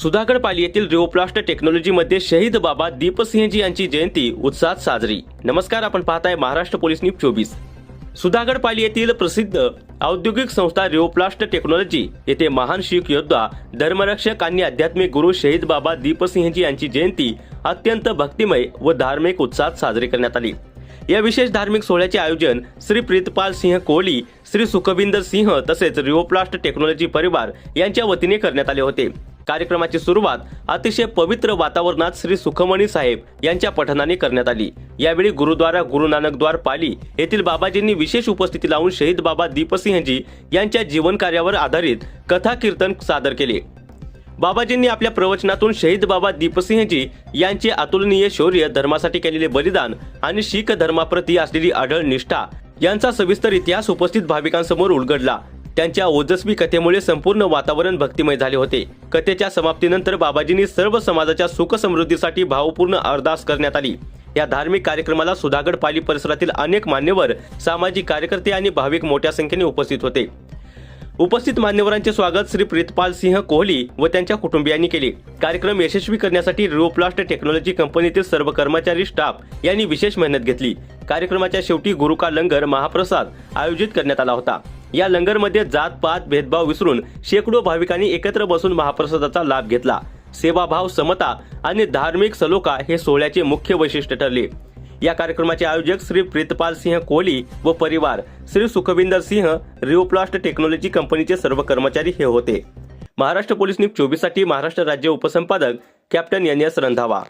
सुधागड पाली येथील रिओप्लास्ट टेक्नॉलॉजीमध्ये शहीद बाबा दीपसिंहजी यांची जयंती उत्साहात साजरी. नमस्कार आपण पाहताय महाराष्ट्र पोलीस न्यूज चोवीस. सुधागड पाली येथील प्रसिद्ध औद्योगिक संस्था रिओप्लास्ट टेक्नॉलॉजी येथे महान शीख योद्धा धर्मरक्षक आणि आध्यात्मिक गुरु शहीद बाबा दीपसिंहजी यांची जयंती अत्यंत भक्तिमय व धार्मिक उत्साहात साजरी करण्यात आली. या विशेष धार्मिक सोहळ्याचे आयोजन श्री प्रीतपाल सिंह कोहली श्री सुखविंदर सिंह तसेच रिओप्लास्ट टेक्नॉलॉजी परिवार यांच्या वतीने करण्यात आले होते. कार्यक्रमाची सुरुवात अतिशय पवित्र वातावरणात श्री सुखमणी साहेब यांच्या पठणाने करण्यात आली. यावेळी गुरुद्वारा गुरु नानकद्वार पाली येथील बाबाजींनी विशेष उपस्थिती लावून शहीद बाबा दीपसिंहजी यांच्या जीवन कार्यावर आधारित कथा कीर्तन सादर केले. बाबाजींनी आपल्या प्रवचनातून शहीद बाबा दीपसिंहजी यांचे अतुलनीय शौर्य धर्मासाठी केलेले बलिदान आणि शीख धर्माप्रती असलेली आढळ निष्ठा यांचा सविस्तर इतिहास उपस्थित भाविकांसमोर उलगडला. त्यांच्या ओजस्वी कथेमुळे संपूर्ण वातावरण भक्तिमय झाले होते. कथेच्या समाप्तीनंतर बाबाजींनी सर्व समाजाच्या सुखसमृद्धीसाठी भावपूर्ण अरदास करण्यात आली. या धार्मिक कार्यक्रमाला सुधागड पाली परिसरातील अनेक मान्यवर सामाजिक कार्यकर्ते आणि भाविक मोठ्या संख्येने उपस्थित होते. उपस्थित मान्यवरांचे स्वागत श्री प्रीतपाल सिंह कोहली व त्यांच्या कुटुंबियांनी केले. कार्यक्रम यशस्वी करण्यासाठी रिओप्लास्ट टेक्नॉलॉजी कंपनीतील सर्व कर्मचारी स्टाफ यांनी विशेष मेहनत घेतली. कार्यक्रमाच्या शेवटी गुरुका लंगर महाप्रसाद आयोजित करण्यात आला होता. या लंगरमध्ये जात पात भेदभाव विसरून शेकडो भाविकांनी एकत्र बसून महाप्रसादाचा लाभ घेतला. सेवाभाव समता आणि धार्मिक सलोखा हे सोहळ्याचे मुख्य वैशिष्ट्य ठरले. या कार्यक्रमाचे आयोजक श्री प्रीतपाल सिंह कोहली व परिवार श्री सुखविंदर सिंह रिओप्लास्ट टेक्नॉलॉजी कंपनीचे सर्व कर्मचारी हे होते. महाराष्ट्र पोलीस न्यूज चोवीससाठी महाराष्ट्र राज्य उपसंपादक कॅप्टन एन एस रंधावा